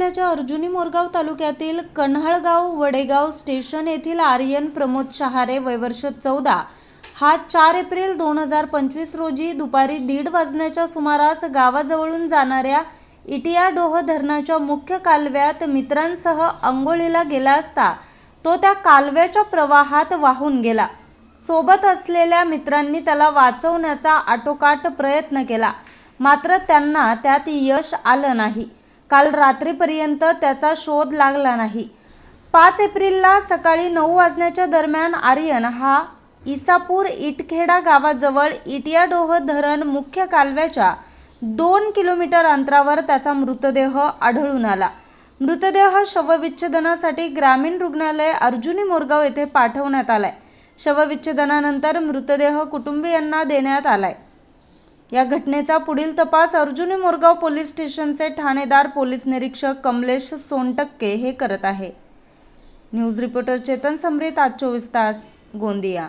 जिल्ह्याच्या अर्जुनी मोरगाव तालुक्यातील कन्हाळगाव वडेगाव स्टेशन येथील आर्यन प्रमोद शहारे वयवर्ष चौदा. हा चार एप्रिल दोन हजार पंचवीस रोजी दुपारी दीड वाजण्याच्या सुमारास गावाजवळून जाणाऱ्या इटियाडोह धरणाच्या मुख्य कालव्यात मित्रांसह आंघोळीला गेला असता तो त्या कालव्याच्या प्रवाहात वाहून गेला. सोबत असलेल्या मित्रांनी त्याला वाचवण्याचा आटोकाट प्रयत्न केला. मात्र त्यांना त्यात यश आलं नाही. काल रात्रीपर्यंत त्याचा शोध लागला नाही. पाच एप्रिलला सकाळी नऊ वाजण्याच्या दरम्यान आर्यन हा इसापूर इटखेडा गावाजवळ इटियाडोह धरण मुख्य कालव्याच्या दोन किलोमीटर अंतरावर त्याचा मृतदेह आढळून आला. मृतदेह शवविच्छेदनासाठी ग्रामीण रुग्णालय अर्जुनी मोरगाव येथे पाठवण्यात आलाय. शवविच्छेदनानंतर मृतदेह कुटुंबियांना देण्यात आलाय. या घटनेचा पुढील तपास अर्जुनी मोरगाव पोलीस स्टेशनचे ठाणेदार पोलीस निरीक्षक कमलेश सोनटक्के हे करत आहे. न्यूज रिपोर्टर चेतन समरीत आज चोवीस तास गोंदिया.